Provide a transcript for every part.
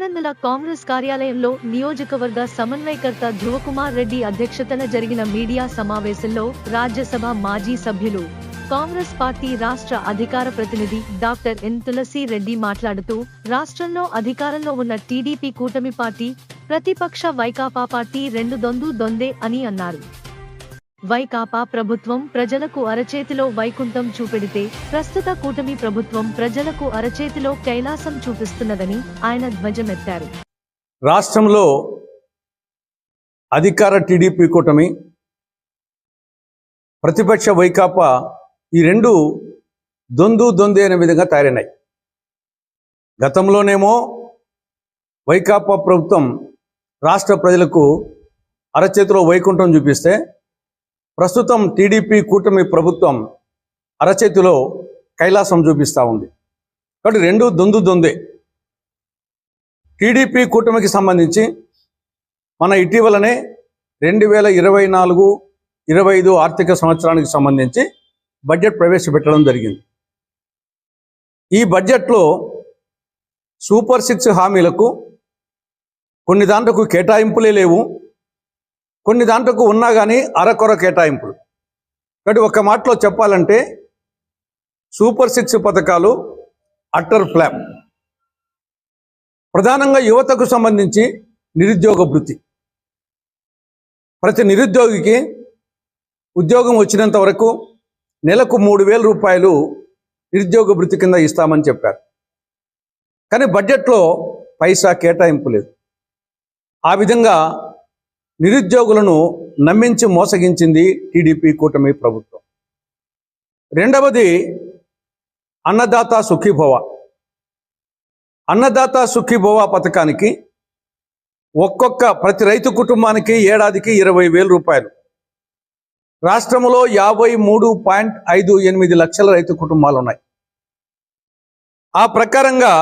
పీనన్నల కాంగ్రెస్ కార్యాలయంలో నియోజకవర్గ సమన్వయకర్త ధ్రువకుమార్ రెడ్డి అధ్యక్షతన జరిగిన మీడియా సమావేశంలో రాజ్యసభ మాజీ సభ్యులు కాంగ్రెస్ పార్టీ రాష్ట్ర అధికార ప్రతినిధి డాక్టర్ ఎన్ తులసి రెడ్డి మాట్లాడుతూ రాష్ట్రంలో అధికారంలో ఉన్న టీడీపీ కూటమి పార్టీ ప్రతిపక్ష వైకాపా పార్టీ రెండు దొందు దొందే అని అన్నారు. వైకాపా ప్రభుత్వం ప్రజలకు అరచేతిలో వైకుంఠం చూపెడితే ప్రస్తుత కూటమి ప్రభుత్వం ప్రజలకు అరచేతిలో కైలాసం చూపిస్తున్నదని ఆయన ధ్వజమెత్తారు. రాష్ట్రంలో అధికార టీడీపీ కూటమి ప్రతిపక్ష వైకాపా ఈ రెండు దొందు దొందే అనే విధంగా తయారైనాయి. గతంలోనేమో వైకాపా ప్రభుత్వం రాష్ట్ర ప్రజలకు అరచేతిలో వైకుంఠం చూపిస్తే ప్రస్తుతం టీడీపీ కూటమి ప్రభుత్వం అరచేతిలో కైలాసం చూపిస్తూ ఉంది. కాబట్టి రెండు దొందు దొందే. టీడీపీ కూటమికి సంబంధించి మన ఇటీవలనే రెండు వేల ఇరవై నాలుగు ఇరవై ఐదు ఆర్థిక సంవత్సరానికి సంబంధించి బడ్జెట్ ప్రవేశపెట్టడం జరిగింది. ఈ బడ్జెట్లో సూపర్ సిక్స్ హామీలకు కొన్ని దాంట్లకు కేటాయింపులే లేవు. కొన్ని దాంట్లకు ఉన్నా కానీ అరకొర కేటాయింపులు. కాబట్టి ఒక మాటలో చెప్పాలంటే సూపర్ సిక్స్ పథకాలు అట్టర్ ఫ్లాప్ ప్రధానంగా యువతకు సంబంధించి నిరుద్యోగ భృతి ప్రతి నిరుద్యోగికి ఉద్యోగం వచ్చినంత వరకు నెలకు మూడు వేల రూపాయలు నిరుద్యోగ భృతి కింద ఇస్తామని చెప్పారు. కానీ బడ్జెట్లో పైసా కేటాయింపు లేదు. ఆ విధంగా నిరుద్యోగులను నమ్మించి మోసగించింది టీడీపీ కూటమి ప్రభుత్వం. రెండవది అన్నదాత సుఖీభవ. అన్నదాత సుఖీభవ పథకానికి ఒక్కొక్క ప్రతి రైతు కుటుంబానికి ఏడాదికి ఇరవై వేల రూపాయలు. రాష్ట్రంలో యాభై మూడు పాయింట్ ఐదు ఎనిమిది లక్షల రైతు కుటుంబాలు ఉన్నాయి ఆ ప్రకారంగా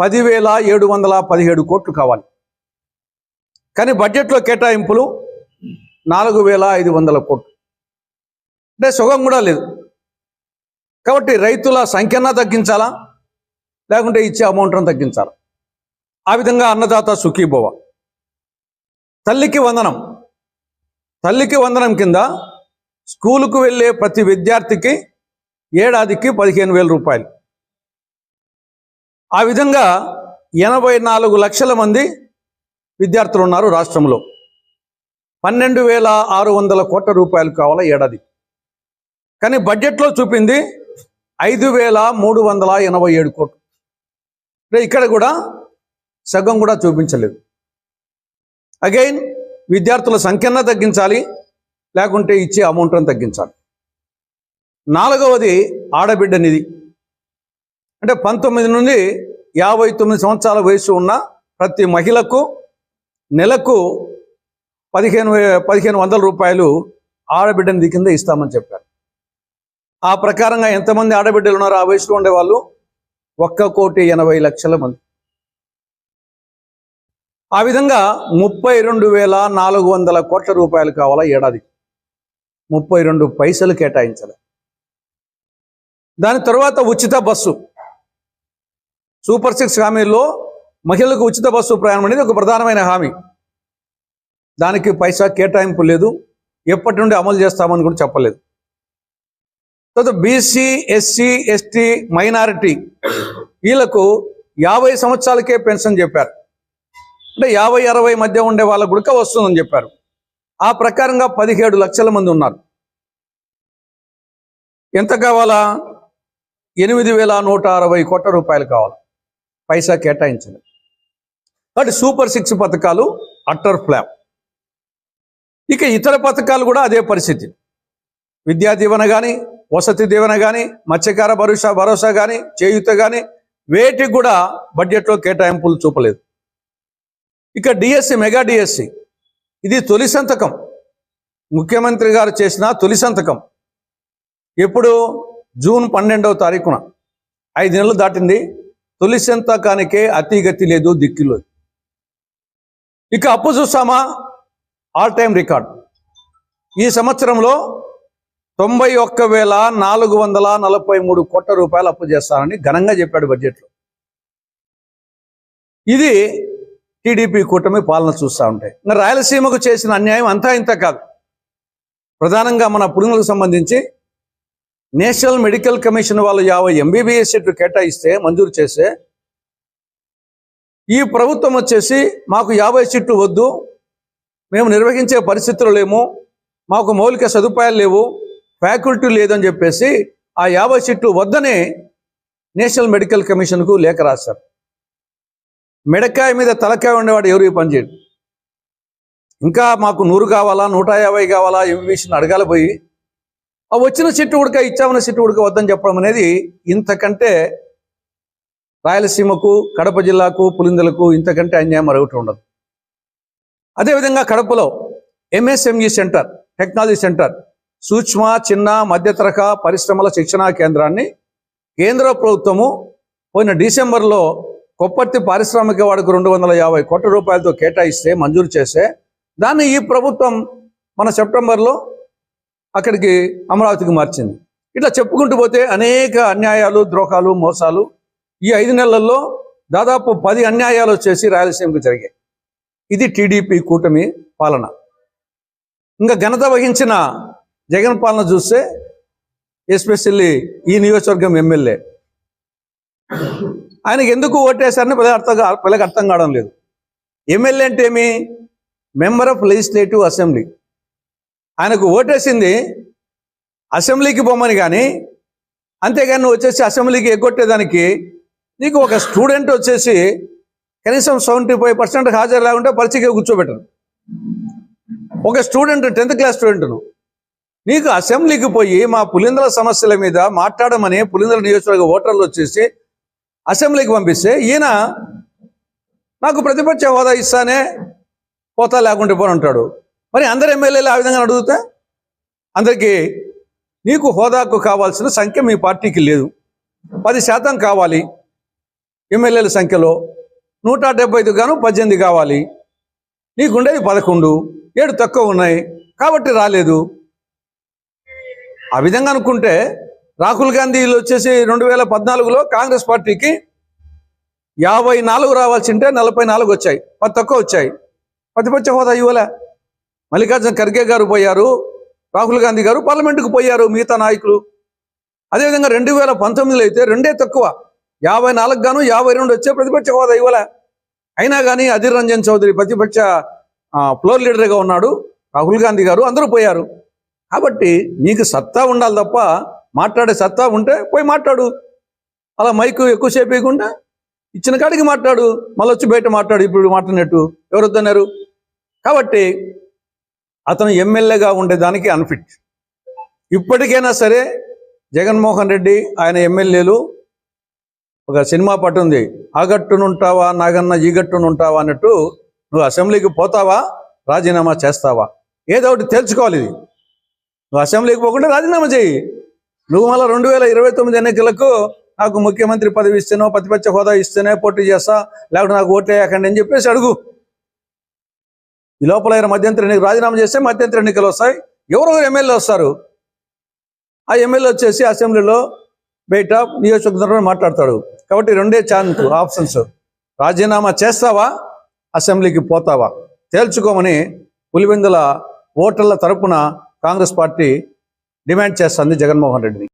పదివేల ఏడు వందల పదిహేడు కోట్లు కావాలి. కానీ బడ్జెట్లో కేటాయింపులు నాలుగు వేల ఐదు వందల కోట్లు. అంటే సుఖం కూడా లేదు. కాబట్టి రైతుల సంఖ్యన తగ్గించాలా? లేకుంటే ఇచ్చే అమౌంట్ను తగ్గించాలా? ఆ విధంగా అన్నదాత సుఖీభవ. తల్లికి వందనం. తల్లికి వందనం కింద స్కూలుకు వెళ్ళే ప్రతి విద్యార్థికి ఏడాదికి పదిహేను వేల రూపాయలు. ఆ విధంగా ఎనభై నాలుగు లక్షల మంది విద్యార్థులు ఉన్నారు రాష్ట్రంలో. పన్నెండు వేల ఆరు వందల కోట్ల రూపాయలు కావాలి ఏడాది. కానీ బడ్జెట్లో చూపింది ఐదు వేల మూడు వందల ఎనభై ఏడు కోట్లు. ఇక్కడ కూడా సగం కూడా చూపించలేదు. అగైన్ విద్యార్థుల సంఖ్యన తగ్గించాలి లేకుంటే ఇచ్చే అమౌంట్ని తగ్గించాలి. నాలుగవది ఆడబిడ్డ నిధి. అంటే పంతొమ్మిది నుండి యాభై తొమ్మిది సంవత్సరాల వయసు ఉన్న ప్రతి మహిళకు నెలకు పదిహేను వే- పదిహేను వందల రూపాయలు ఆడబిడ్డని కింద ఇస్తామని చెప్పారు. ఆ ప్రకారంగా ఎంతమంది ఆడబిడ్డలు ఉన్నారో ఆ వయసులో ఉండేవాళ్ళు ఒక్క కోటి ఎనభై లక్షల మంది. ఆ విధంగా ముప్పై రెండు వేల నాలుగు వందల కోట్ల రూపాయలు కావాలా ఏడాది ముప్పై రెండు పైసలు కేటాయించాలి. దాని తర్వాత ఉచిత బస్సు. సూపర్ సిక్స్ హామీల్లో మహిళలకు ఉచిత బస్సు ప్రయాణం అనేది ఒక ప్రధానమైన హామీ. దానికి పైసా కేటాయింపు లేదు. ఎప్పటి నుండి అమలు చేస్తామని కూడా చెప్పలేదు. తర్వాత బీసీ ఎస్సీ ఎస్టీ మైనారిటీ వీళ్ళకు యాభై సంవత్సరాలకే పెన్షన్ చెప్పారు. అంటే యాభై అరవై మధ్య ఉండే వాళ్ళకు కూడా వస్తుందని చెప్పారు. ఆ ప్రకారంగా పదిహేడు లక్షల మంది ఉన్నారు. ఎంత కావాలా? ఎనిమిది వేల నూట అరవై కోట్ల రూపాయలు కావాలి. పైసా కేటాయించలేదు. కాబట్టి సూపర్ సిక్స్ పథకాలు అట్టర్ ఫ్లాప్ ఇక ఇతర పథకాలు కూడా అదే పరిస్థితి. విద్యా దీవెన కానీ వసతి దీవెన కానీ మత్స్యకార భరోసా భరోసా కానీ చేయూత కానీ వేటికి కూడా బడ్జెట్లో కేటాయింపులు చూపలేదు. ఇక డిఎస్సి మెగా డిఎస్సి. ఇది తొలి సంతకం. ముఖ్యమంత్రి గారు చేసిన తొలి సంతకం. ఎప్పుడు? జూన్ పన్నెండవ తారీఖున. ఐదు నెలలు దాటింది. తొలి సంతకానికే అతిగతి లేదు దిక్కులేదు ఇక అప్పు చూస్తామా? ఆల్ టైమ్ రికార్డ్ ఈ సంవత్సరంలో తొంభై ఒక్క వేల నాలుగు వందల నలభై మూడు కోట్ల రూపాయలు అప్పు చేస్తానని ఘనంగా చెప్పాడు బడ్జెట్లో. ఇది టీడీపీ కూటమి పాలన చూస్తూ ఉంటాయి ఇంకా రాయలసీమకు చేసిన అన్యాయం అంతా ఇంత కాదు. ప్రధానంగా మన పురుగులకు సంబంధించి నేషనల్ మెడికల్ కమిషన్ వాళ్ళు యాభై ఎంబీబీఎస్ సీట్లు కేటాయిస్తే మంజూరు చేస్తే ఈ ప్రభుత్వం వచ్చేసి మాకు యాభై సీట్లు వద్దు. మేము నిర్వహించే పరిస్థితులు లేము మాకు మౌలిక సదుపాయాలు లేవు. ఫ్యాకల్టీ లేదని చెప్పేసి ఆ యాభై సీట్లు వద్దనే నేషనల్ మెడికల్ కమిషన్కు లేఖ రాశారు. మెడకాయ మీద తలకాయ ఉండేవాడు ఎవరు పనిచేయడు పని ఇంకా మాకు నూరు కావాలా నూట యాభై కావాలా ఎంబీబీఎస్ని అడగాలి పోయి ఆ వచ్చిన చెట్టు ఉడక ఇచ్చామన్న చెట్టు ఉడక వద్దని చెప్పడం అనేది ఇంతకంటే రాయలసీమకు కడప జిల్లాకు పులిందలకు ఇంతకంటే అన్యాయం మరొకటి ఉండదు. అదేవిధంగా కడపలో ఎంఎస్ఎంఈ సెంటర్ టెక్నాలజీ సెంటర్ సూక్ష్మ చిన్న మధ్య తరహా పరిశ్రమల శిక్షణా కేంద్రాన్ని కేంద్ర ప్రభుత్వము పోయిన డిసెంబర్లో కొప్పర్తి పారిశ్రామిక వాడకు రెండు వందల యాభై కోట్ల రూపాయలతో కేటాయిస్తే మంజూరు చేస్తే దాన్ని ఈ ప్రభుత్వం మన సెప్టెంబర్లో అక్కడికి అమరావతికి మార్చింది. ఇట్లా చెప్పుకుంటూ పోతే అనేక అన్యాయాలు ద్రోహాలు మోసాలు ఈ ఐదు నెలల్లో దాదాపు పది అన్యాయాలు వచ్చేసి రాయలసీమకు జరిగాయి. ఇది టీడీపీ కూటమి పాలన. ఇంకా ఘనత వహించిన జగన్ పాలన చూస్తే ఎస్పెషల్లీ ఈ నియోజకవర్గం ఎమ్మెల్యే. ఆయనకి ఎందుకు ఓటేశారని పిల్లలు అర్థం కా- పిల్లకి అర్థం కావడం లేదు. ఎమ్మెల్యే అంటే ఏమి? Member of legislative assembly. ఆయనకు ఓటేసింది అసెంబ్లీకి పోమని కానీ అంతేగాని వచ్చేసి అసెంబ్లీకి ఎగ్గొట్టేదానికి నీకు ఒక స్టూడెంట్ వచ్చేసి కనీసం సెవెంటీ ఫైవ్ పర్సెంట్ హాజరు లేకుంటే పరీక్షకి కూర్చోబెట్టరు. ఒక స్టూడెంట్ టెన్త్ క్లాస్ స్టూడెంట్ను నీకు అసెంబ్లీకి పోయి మా పులిందల సమస్యల మీద మాట్లాడమని పులిందల నియోజకవర్గ ఓటర్లు వచ్చేసి అసెంబ్లీకి పంపిస్తే ఈయన నాకు ప్రతిపక్ష హోదా ఇస్తానే పోతా లేకుంటే పోని ఉంటాడు మరి అందరు ఎమ్మెల్యేలు ఆ విధంగా అడుగుతా? అందరికీ నీకు హోదాకు కావాల్సిన సంఖ్య మీ పార్టీకి లేదు. పది శాతం కావాలి. ఎమ్మెల్యేల సంఖ్యలో నూట డెబ్బై ఐదు గాను పద్దెనిమిది కావాలి. నీకుండేది పదకొండు ఏడు తక్కువ ఉన్నాయి కాబట్టి రాలేదు. ఆ విధంగా అనుకుంటే రాహుల్ గాంధీలు వచ్చేసి రెండు వేల పద్నాలుగులో కాంగ్రెస్ పార్టీకి యాభై నాలుగు రావాల్సి ఉంటే నలభై నాలుగు వచ్చాయి పది తక్కువ వచ్చాయి. ప్రతిపక్ష హోదా ఇవ్వలే. మల్లికార్జున ఖర్గే గారు పోయారు రాహుల్ గాంధీ గారు పార్లమెంటుకు పోయారు మిగతా నాయకులు. అదేవిధంగా రెండు వేల పంతొమ్మిదిలో అయితే రెండే తక్కువ. యాభై నాలుగు గాను యాభై రెండు వచ్చే ప్రతిపక్ష హోదా ఇవ్వలే. అయినా కానీ అధీర్ రంజన్ చౌదరి ప్రతిపక్ష ఫ్లోర్ లీడర్గా ఉన్నాడు. రాహుల్ గాంధీ గారు అందరూ పోయారు. కాబట్టి నీకు సత్తా ఉండాలి తప్ప మాట్లాడే సత్తా ఉంటే పోయి మాట్లాడు. అలా మైకు ఎక్కువసేపు ఇవ్వకుండా ఇచ్చిన కాడికి మాట్లాడు. మళ్ళీ వచ్చి బయట మాట్లాడు. ఇప్పుడు మాట్లాడినట్టు ఎవరొద్దన్నారు కాబట్టి అతను ఎమ్మెల్యేగా ఉండేదానికి అన్ఫిట్ ఇప్పటికైనా సరే జగన్మోహన్ రెడ్డి ఆయన ఎమ్మెల్యేలు ఒక సినిమా పట్టు ఉంది ఆ గట్టునుంటావా? నాగన్న ఈ గట్టునుంటావా? అన్నట్టు నువ్వు అసెంబ్లీకి పోతావా? రాజీనామా చేస్తావా? ఏదో ఒకటి తెలుసుకోవాలి ఇది. నువ్వు అసెంబ్లీకి పోకుండా రాజీనామా చేయి నువ్వు మళ్ళీ రెండు వేల ఇరవై తొమ్మిది ఎన్నికలకు నాకు ముఖ్యమంత్రి పదవి ఇస్తేనో ప్రతిపక్ష హోదా ఇస్తేనే పోటీ చేస్తా లేకపోతే నాకు ఓట్లు వేయకండి అని చెప్పేసి అడుగు. ఈ లోపల ఆయన మధ్యంతర ఎన్నికలు రాజీనామా చేస్తే మధ్యంతర ఎన్నికలు వస్తాయి. ఎవరెవరు ఎమ్మెల్యే వస్తారు. ఆ ఎమ్మెల్యే వచ్చేసి అసెంబ్లీలో బయట నియోజకవర్గంలో మాట్లాడతాడు. కాబట్టి రెండే ఛాన్స్ ఆప్షన్స్ రాజీనామా చేస్తావా? అసెంబ్లీకి పోతావా? తేల్చుకోమని పులివెందుల ఓటర్ల తరపున కాంగ్రెస్ పార్టీ డిమాండ్ చేస్తుంది జగన్మోహన్ రెడ్డిని.